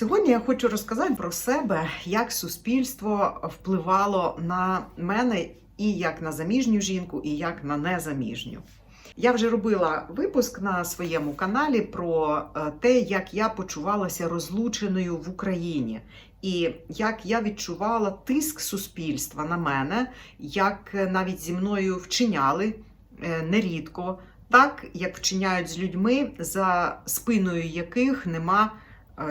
Сьогодні я хочу розказати про себе, як суспільство впливало на мене і як на заміжню жінку, і як на незаміжню. Я вже робила випуск на своєму каналі про е, те, як я почувалася розлученою в Україні, і як я відчувала тиск суспільства на мене, як навіть зі мною вчиняли е, нерідко, так як вчиняють з людьми, за спиною яких нема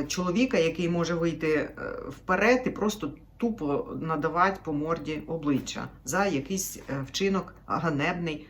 чоловіка, який може вийти е, вперед і просто тупо надавати по морді обличчя за якийсь е, вчинок ганебний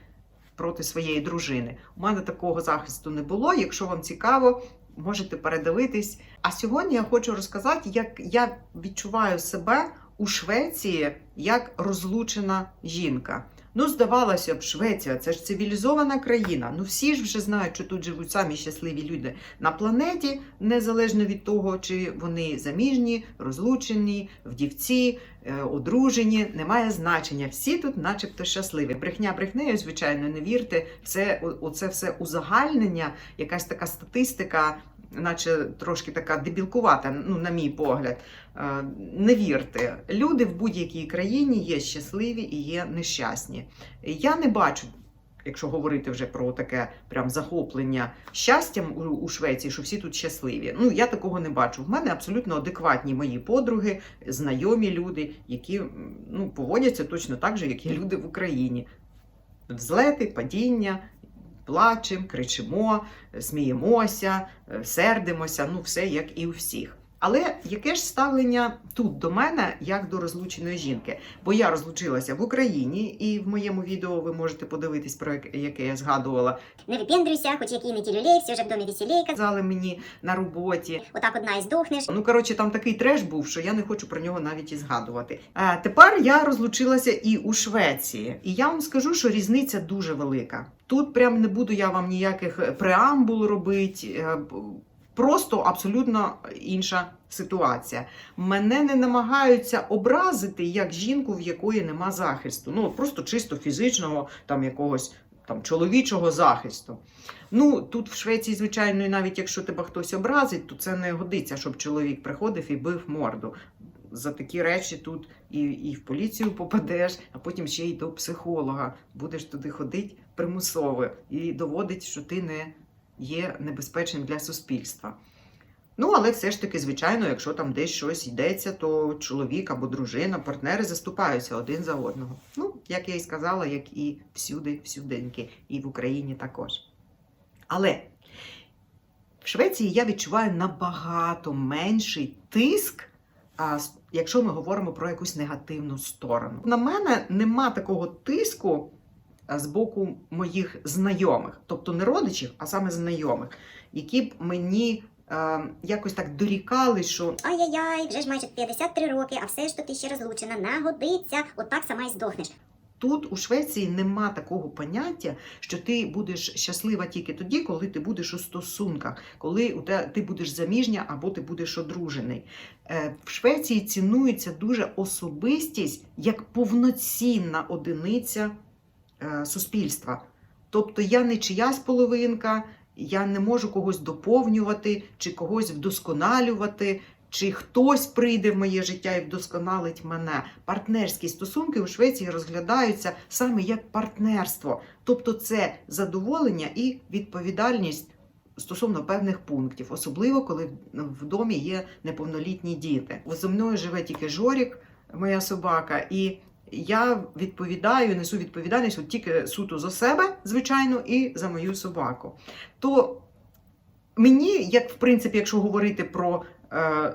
проти своєї дружини. У мене такого захисту не було. Якщо вам цікаво, можете передивитись. А сьогодні я хочу розказати, як я відчуваю себе у Швеції як розлучена жінка. Ну, здавалося б, Швеція це ж цивілізована країна. Ну всі ж вже знають, що тут живуть самі щасливі люди на планеті, незалежно від того, чи вони заміжні, розлучені, вдівці, е, одружені. Немає значення. Всі тут, начебто, щасливі. Брехня брехнею, звичайно, не вірте. Це оце все узагальнення, якась така статистика. Наче трошки така дебілкувата, ну, на мій погляд. Е, Не вірте, люди в будь-якій країні є щасливі і є нещасні. Я не бачу, якщо говорити вже про таке прям захоплення щастям у, Швеції, що всі тут щасливі. Ну я такого не бачу. В мене абсолютно адекватні мої подруги, знайомі люди, які ну, поводяться точно так же, як і люди в Україні. Взлети, падіння. Плачемо, кричимо, сміємося, е, сердимося, ну все як і у всіх. Але яке ж ставлення тут до мене як до розлученої жінки? Бо я розлучилася в Україні, і в моєму відео ви можете подивитись про яке- я згадувала. Не випендрюйся, хоч який не люлей, все ж в домі веселей. Казали мені на роботі. Отак одна і здохнеш. Ну коротше, там такий треш був, що я не хочу про нього навіть і згадувати. А тепер я розлучилася і у Швеції, і я вам скажу, що різниця дуже велика. Тут прям не буду я вам ніяких преамбул робити. е, Просто абсолютно інша ситуація. Мене не намагаються образити як жінку, в якої нема захисту. Ну просто чисто фізичного, там якогось там чоловічого захисту. Ну тут в Швеції, звичайно, і навіть якщо тебе хтось образить, то це не годиться, щоб чоловік приходив і бив морду. За такі речі тут і, і в поліцію попадеш, а потім ще й до психолога. Будеш туди ходити примусово і доводить, що ти не є небезпечним для суспільства. Ну, але все ж таки, звичайно, якщо там десь щось йдеться, то чоловік або дружина, партнери заступаються один за одного. Ну, як я і сказала, як і всюди, всюденьки, і в Україні також. Але в Швеції я відчуваю набагато менший тиск, якщо ми говоримо про якусь негативну сторону. На мене нема такого тиску з боку моїх знайомих, тобто не родичів, а саме знайомих, які б мені якось так дорікали, що Ай-яй-яй, вже ж майже 53 роки, а все ж то ти ще розлучена, не годиться, отак сама й здохнеш. Тут у Швеції нема такого поняття, що ти будеш щаслива тільки тоді, коли ти будеш у стосунках, коли ти будеш заміжня або ти будеш одружений. Е, В Швеції цінується дуже особистість як повноцінна одиниця е, суспільства. Тобто я не чиясь половинка, я не можу когось доповнювати чи когось вдосконалювати. Чи хтось прийде в моє життя і вдосконалить мене? Партнерські стосунки у Швеції розглядаються саме як партнерство, тобто це задоволення і відповідальність стосовно певних пунктів, особливо коли в домі є неповнолітні діти. Зі мною живе тільки Жорік, моя собака, і я відповідаю, несу відповідальність от тільки суто за себе, звичайно, і за мою собаку. То мені, як в принципі, якщо говорити про е,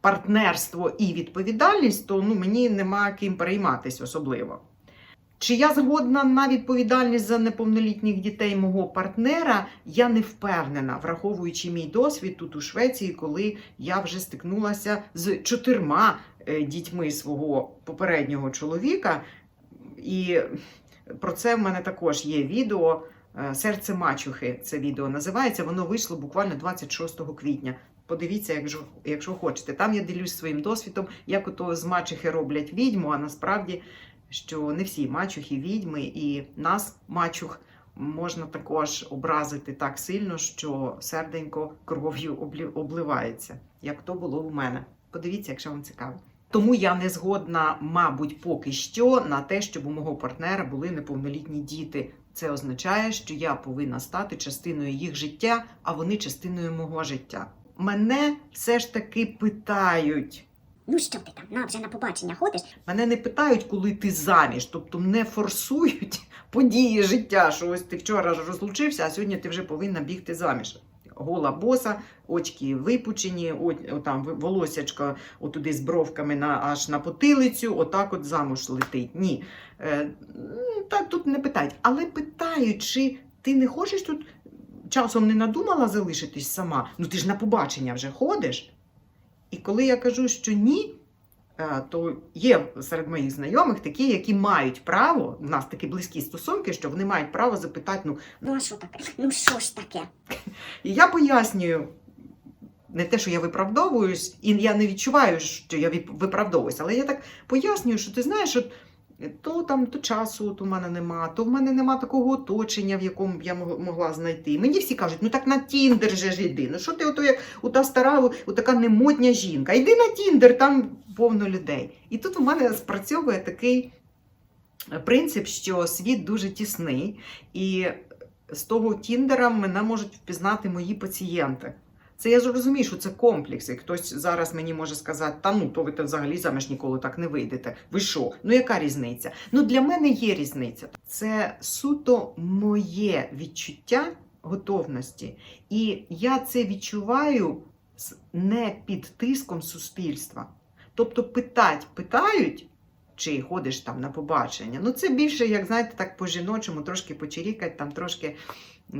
партнерство і відповідальність, то ну, мені нема ким перейматись особливо. Чи я згодна на відповідальність за неповнолітніх дітей мого партнера, я не впевнена, враховуючи мій досвід тут у Швеції, коли я вже стикнулася з чотирма дітьми свого попереднього чоловіка. І про це в мене також є відео. е, Серце мачухи це відео називається. Воно вийшло буквально 26 квітня. Подивіться, якщо, якщо хочете. Там я ділюсь своїм досвідом, як ото з мачухи роблять відьму, а насправді, що не всі мачухи відьми, і нас, мачух, можна також образити так сильно, що серденько кров'ю обливається, як то було у мене. Подивіться, якщо вам цікаво. Тому я не згодна, мабуть, поки що на те, щоб у мого партнера були неповнолітні діти. Це означає, що я повинна стати частиною їх життя, а вони частиною мого життя. Мене все ж таки питають. Ну що ти там, на вже на побачення ходиш? Мене не питають, коли ти заміж, тобто не форсують події життя, що ось ти вчора розлучився, а сьогодні ти вже повинна бігти заміж. Гола боса, очки випучені, там волосячко отуди з бровками на, аж на потилицю, отак от замуж летить. Ні. Е, так тут не питають. Але питають, чи ти не хочеш тут часом не надумала залишитись сама? Ну ти ж на побачення вже ходиш. І коли я кажу, що ні, Е, то є серед моїх знайомих такі, які мають право, у нас такі близькі стосунки, що вони мають право запитати. Ну, Ну а що таке? Ну що ж таке? І я пояснюю. Не те, що я виправдовуюсь, і я не відчуваю, що я виправдовуюсь, але я так пояснюю, що ти знаєш, от, то там то часу от у мене нема, то в мене нема такого оточення, в якому я могла знайти. Мені всі кажуть, ну так на Тіндер же ж іди. Ну що ти ото як у та стара, у така немотня жінка? Йди на Тіндер, там повно людей. І тут у мене спрацьовує такий е, принцип, що світ дуже тісний, і з того Тіндера мене можуть впізнати мої пацієнти. Це я зрозумію, що це комплекс. І хтось зараз мені може сказати, та ну, то ви взагалі заміж ніколи так не вийдете. Ви що? Ну яка різниця? Ну для мене є різниця. Це суто моє відчуття готовності. І я це відчуваю не під тиском суспільства. Тобто питать, питають, чи ходиш там на побачення. Ну це більше, як знаєте, так по-жіночому, трошки почирікать, там трошки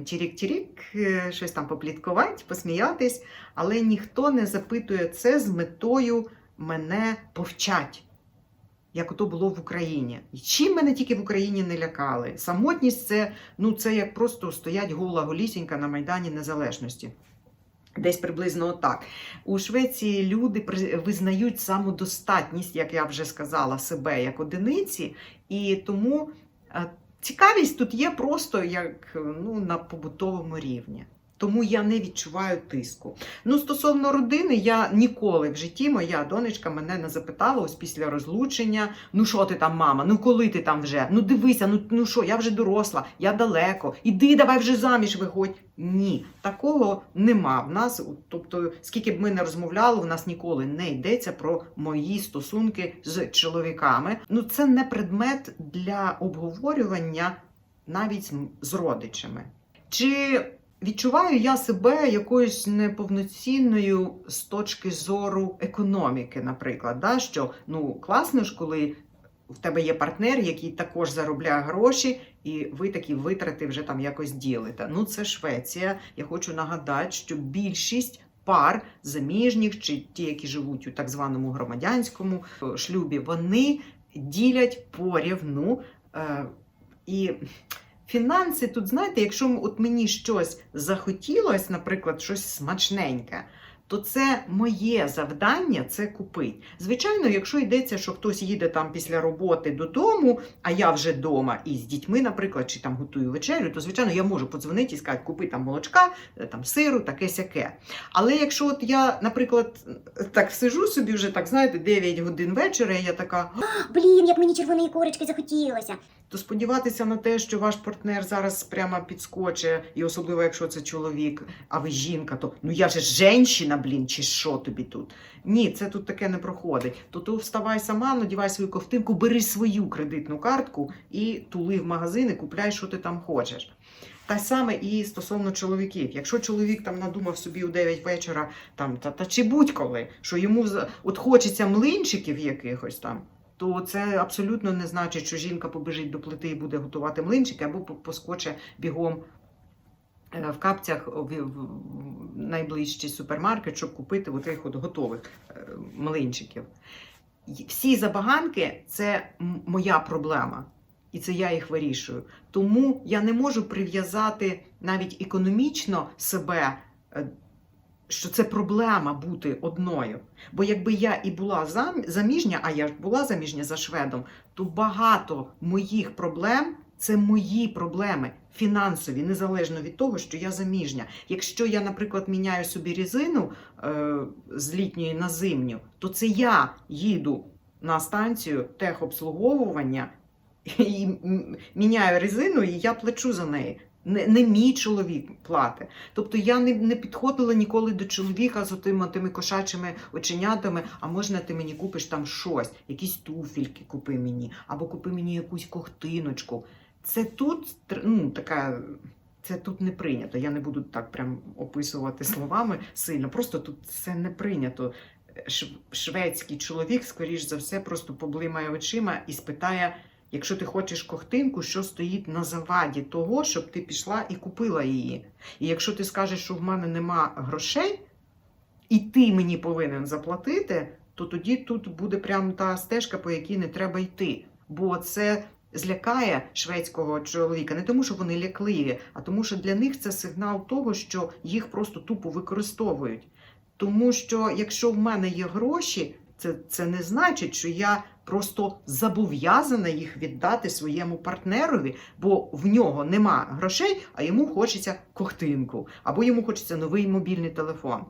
чирік-чирік, е, щось там попліткувати, посміятись, але ніхто не запитує це з метою мене повчать. Як ото було в Україні. І чим мене тільки в Україні не лякали? Самотність це, ну, це як просто стоять гола голісінька на Майдані Незалежності. Десь приблизно отак. У Швеції люди визнають самодостатність, як я вже сказала, себе як одиниці, і тому е, цікавість тут є просто як ну, на побутовому рівні. Тому я не відчуваю тиску. Ну, стосовно родини, я ніколи в житті, моя донечка мене не запитала ось після розлучення: ну що ти там, мама? Ну коли ти там вже? Ну дивися, ну ну що, я вже доросла, я далеко. Іди, давай вже заміж виходь. Ні, такого нема в нас. Тобто, скільки б ми не розмовляли, у нас ніколи не йдеться про мої стосунки з чоловіками. Ну, це не предмет для обговорювання навіть з родичами. Чи відчуваю я себе якоюсь неповноцінною з точки зору економіки, наприклад, да? що ну класно ж, коли в тебе є партнер, який також заробляє гроші, і ви такі витрати вже там якось ділите. Ну, це Швеція. Я хочу нагадати, що більшість пар заміжніх чи ті, які живуть у так званому громадянському е, шлюбі, вони ділять порівну. Е, і фінанси тут, знаєте, якщо от мені щось захотілось, наприклад, щось смачненьке. То це моє завдання це купити. Звичайно, якщо йдеться, що хтось їде там після роботи додому, а я вже вдома і з дітьми, наприклад, чи там готую вечерю, то звичайно я можу подзвонити і сказати, купи там молочка, е, там сиру, таке сяке. Але якщо от я, наприклад, так сижу собі вже так, знаєте, 9 годин вечора, і я така, Блін, як мені червоної корочки захотілося. То сподіватися на те, що ваш партнер зараз прямо підскоче, і особливо якщо це чоловік, а ви жінка, то ну я же жінка, блін, чи що тобі тут? Ні, це тут таке не проходить. То ти вставай сама, надівай свою ковтинку, бери свою кредитну картку і тули в магазин і купляй, що ти там хочеш. Та саме і стосовно чоловіків. Якщо чоловік там надумав собі у 9 вечора, там та, та чи будь-коли, що йому от хочеться млинчиків якихось там, то це абсолютно не значить, що жінка побежить до плити і буде готувати млинчики, або по- поскоче бігом е, в капцях в найближчий супермаркет, щоб купити отих от готових е, млинчиків. Всі забаганки це моя проблема. І це я їх вирішую. Тому я не можу прив'язати навіть економічно себе, е, що це проблема бути одною. Бо якби я і була зам- заміжня, а я ж була заміжня за шведом, то багато моїх проблем це мої проблеми. фінансові, незалежно від того, що я заміжня. Якщо я, наприклад, міняю собі різину е, з літньої на зимню, то це я їду на станцію техобслуговування і міняю резину, і я плачу за неї. Не, не мій чоловік платить. Тобто я не, не підходила ніколи до чоловіка з отими, тими кошачими оченятами, а можна ти мені купиш там щось, якісь туфельки купи мені, або купи мені якусь кохтиночку. Це тут ну, така. Це тут не прийнято. Я не буду так прям описувати словами сильно. Просто тут це не прийнято. Ш- Шведський чоловік, скоріш за все, просто поблимає очима і спитає: якщо ти хочеш кохтинку, що стоїть на заваді того, щоб ти пішла і купила її. І якщо ти скажеш, що в мене нема грошей, і ти мені повинен заплатити, то тоді тут буде прям та стежка, по якій не треба йти. Бо це злякає шведського чоловіка не тому, що вони лякливі, а тому, що для них це сигнал того, що їх просто тупо використовують. Тому що якщо в мене є гроші, це, це не значить, що я просто зобов'язана їх віддати своєму партнерові, бо в нього нема грошей, а йому хочеться кохтинку, або йому хочеться новий мобільний телефон.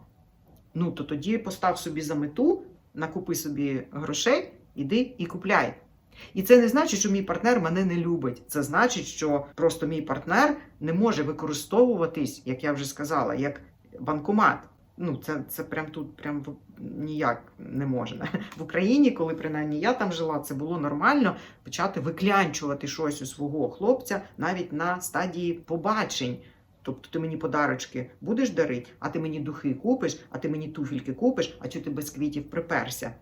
Ну то тоді постав собі за мету, накупи собі грошей, іди і купляй. І це не значить, що мій партнер мене не любить. Це значить, що просто мій партнер не може використовуватись, як я вже сказала, як банкомат. Ну, це, це прям тут прям ніяк не можна. В Україні, коли принаймні я там жила, це було нормально почати виклянчувати щось у свого хлопця навіть на стадії побачень. Тобто ти мені подарочки будеш дарити, а ти мені духи купиш, а ти мені туфельки купиш, а чи ти без квітів приперся.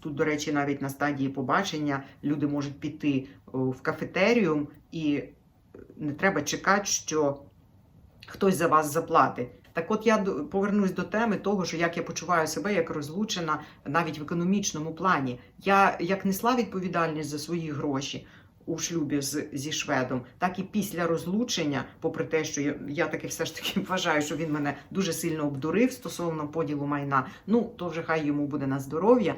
Тут, до речі, навіть на стадії побачення люди можуть піти в кафетеріум і не треба чекати, що хтось за вас заплатить. Так от я повернусь до теми того, що як я почуваю себе як розлучена навіть в економічному плані. Я як несла відповідальність за свої гроші у шлюбі з, зі шведом, так і після розлучення, попри те, що я, я таки все ж таки вважаю, що він мене дуже сильно обдурив стосовно поділу майна. Ну то вже хай йому буде на здоров'я.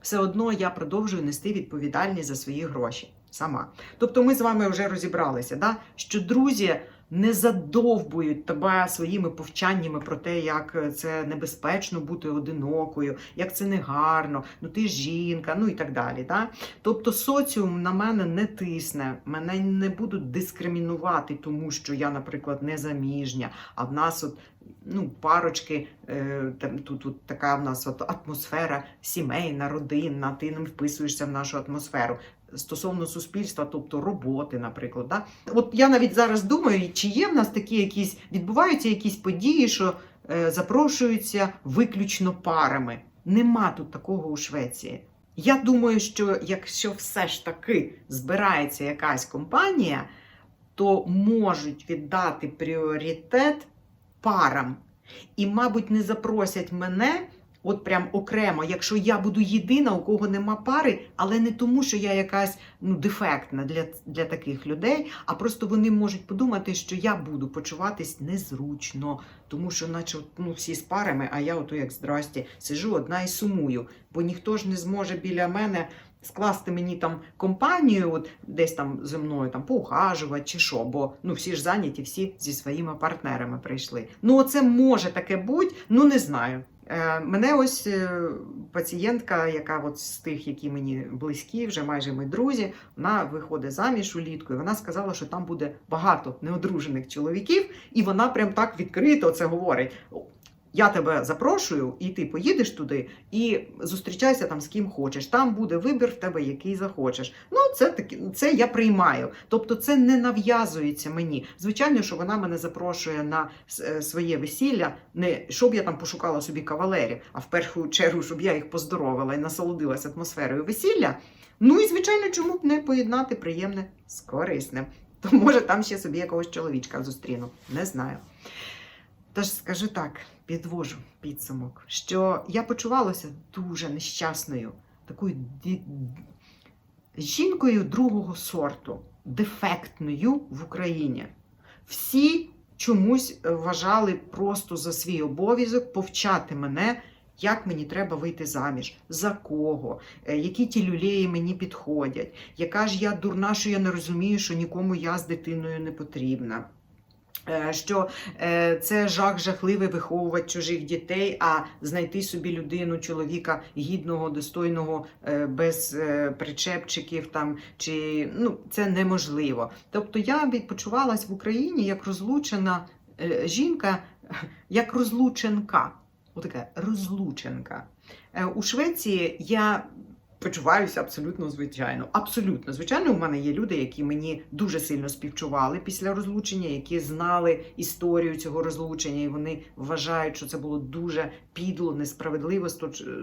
Все одно я продовжую нести відповідальність за свої гроші сама. Тобто, ми з вами вже розібралися, да? що друзі не задовбують тебе своїми повчаннями про те, як це небезпечно бути одинокою, як це негарно, ну ти жінка, ну і так далі. Да? Тобто соціум на мене не тисне, мене не будуть дискримінувати, тому що я, наприклад, не заміжня, а в нас от. Ну, парочки, е, там, тут, тут така в нас от атмосфера сімейна, родинна, ти не вписуєшся в нашу атмосферу стосовно суспільства, тобто роботи, наприклад. Да? От я навіть зараз думаю, чи є в нас такі якісь, відбуваються якісь події, що е, запрошуються виключно парами. Нема тут такого у Швеції. Я думаю, що якщо все ж таки збирається якась компанія, то можуть віддати пріоритет парам. І, мабуть, не запросять мене от прям окремо, якщо я буду єдина, у кого нема пари, але не тому, що я якась ну, дефектна для, для таких людей, а просто вони можуть подумати, що я буду почуватись незручно, тому що, наче ну, всі з парами, а я ото як здрасті, сижу одна і сумую, бо ніхто ж не зможе біля мене. Скласти мені там компанію, от десь там зі мною там поухажувати чи що, бо ну всі ж зайняті, всі зі своїми партнерами прийшли. Ну, оце може таке бути, ну не знаю. Е, мене ось е, пацієнтка, яка от з тих, які мені близькі, вже майже ми друзі, вона виходить заміж улітку, і вона сказала, що там буде багато неодружених чоловіків, і вона прям так відкрито це говорить. Я тебе запрошую, і ти поїдеш туди і зустрічайся там з ким хочеш. Там буде вибір в тебе, який захочеш. Ну, це таки, це я приймаю. Тобто, це не нав'язується мені. Звичайно, що вона мене запрошує на е, своє весілля, не щоб я там пошукала собі кавалерів, а в першу чергу, щоб я їх поздоровила і насолодилася атмосферою весілля. Ну і звичайно, чому б не поєднати приємне з корисним. То може там ще собі якогось чоловічка зустріну. Не знаю. Тож скажу так, підвожу підсумок, що я почувалася дуже нещасною, такою жінкою другого сорту, дефектною в Україні. Всі чомусь е, вважали просто за свій обов'язок повчати мене, як мені треба вийти заміж, за кого, е, які ті люлеї мені підходять, яка ж я дурна, що я не розумію, що нікому я з дитиною не потрібна. Е, Що е, це жах жахливий виховувати чужих дітей, а знайти собі людину, чоловіка гідного, достойного, е, без причепчиків там чи ну це неможливо. Тобто я відпочивалась в Україні як розлучена жінка, як розлученка. Отака розлученка. У Швеції я почуваюся абсолютно звичайно. Абсолютно звичайно, у мене є люди, які мені дуже сильно співчували після розлучення, які знали історію цього розлучення, і вони вважають, що це було дуже підло, несправедливо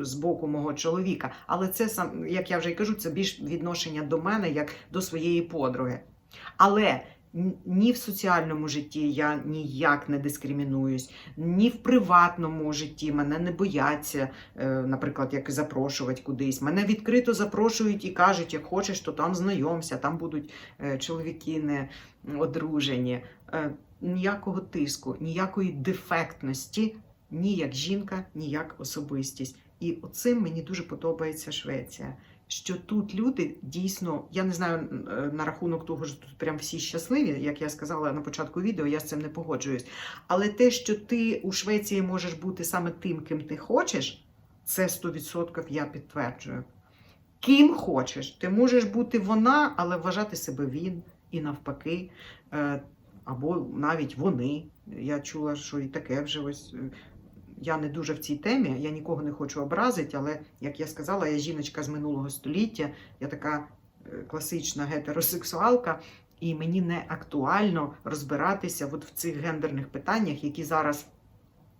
з боку мого чоловіка. Але це сам, як я вже й кажу, це більш відношення до мене як до своєї подруги. Але ні в соціальному житті я ніяк не дискримінуюсь, ні в приватному житті мене не бояться, е, наприклад, як запрошувати кудись. Мене відкрито запрошують і кажуть, як хочеш, то там знайомся, там будуть е, чоловіки не одружені. Е, Ніякого тиску, ніякої дефектності, ні як жінка, ні як особистість. І оцим мені дуже подобається Швеція. Що тут люди дійсно, я не знаю е, на рахунок того, що тут прям всі щасливі, як я сказала на початку відео, я з цим не погоджуюсь. Але те, що ти у Швеції можеш бути саме тим, ким ти хочеш, це 100% я підтверджую. Ким хочеш, ти можеш бути вона, але вважати себе він і навпаки. Е, Або навіть вони. Я чула, що і таке вже ось. Я не дуже в цій темі, я нікого не хочу образити, але як я сказала, я жіночка з минулого століття, я така е, класична гетеросексуалка, і мені не актуально розбиратися от в цих гендерних питаннях, які зараз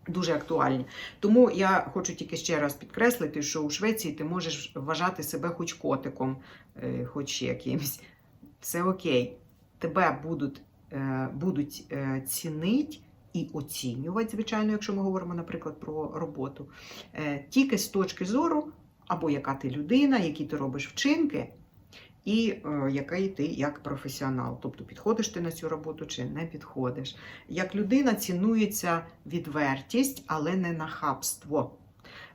дуже актуальні. Тому я хочу тільки ще раз підкреслити, що у Швеції ти можеш вважати себе хоч котиком, е, хоч якимсь. Все окей. Тебе будуть, е, будуть цінити і оцінювати, звичайно, якщо ми говоримо, наприклад, про роботу, е, тільки з точки зору, або яка ти людина, які ти робиш вчинки, і е, який ти як професіонал. Тобто підходиш ти на цю роботу чи не підходиш. Як людина цінується відвертість, але не нахабство.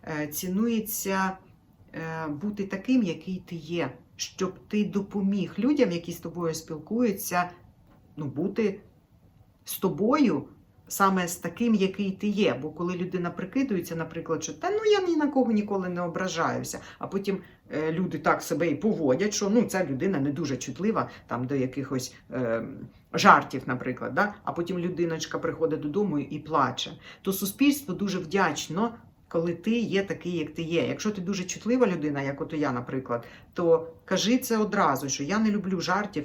Е, цінується бути таким, який ти є, щоб ти допоміг людям, які з тобою спілкуються, ну, бути з тобою. Саме з таким, який ти є. Бо коли людина прикидується, наприклад, що та ну я ні на кого ніколи не ображаюся, а потім е, люди так себе і поводять, що ну ця людина не дуже чутлива там до якихось е, жартів, наприклад, да? а потім людиночка приходить додому і плаче. То суспільство дуже вдячно, коли ти є такий, як ти є. Якщо ти дуже чутлива людина, як ото я, наприклад, то кажи це одразу, що я не люблю жартів.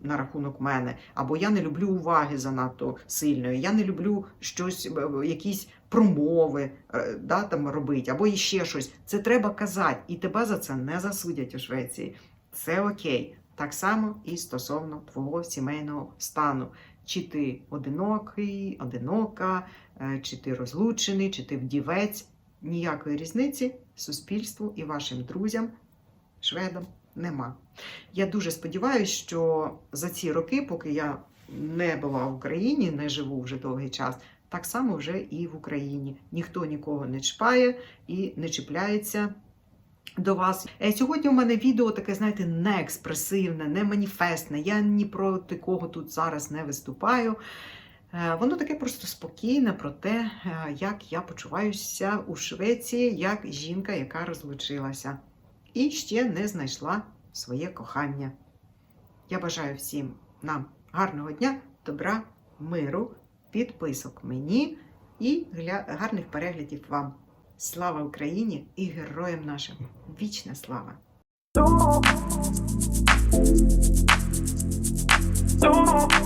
На рахунок мене, або я не люблю уваги занадто сильної, я не люблю щось, е, якісь промови е, да, там робити, або іще щось. Це треба казати, і тебе за це не засудять у Швеції. Це окей. Так само і стосовно твого сімейного стану. Чи ти одинокий, одинока, е, чи ти розлучений, чи ти вдівець. Ніякої різниці суспільству і вашим друзям, шведам нема. Я дуже сподіваюся, що за ці роки, поки я не була в Україні, не живу вже довгий час, так само вже і в Україні. Ніхто нікого не чіпає і не чіпляється до вас. Е, Сьогодні у мене відео таке, знаєте, не експресивне, не маніфестне. Я ні проти кого тут зараз не виступаю. Е, Воно таке просто спокійне про те, е, як я почуваюся у Швеції, як жінка, яка розлучилася і ще не знайшла своє кохання. Я бажаю всім нам гарного дня, добра, миру, підписок мені і гарних переглядів вам. Слава Україні і героям нашим! Вічна слава! Don't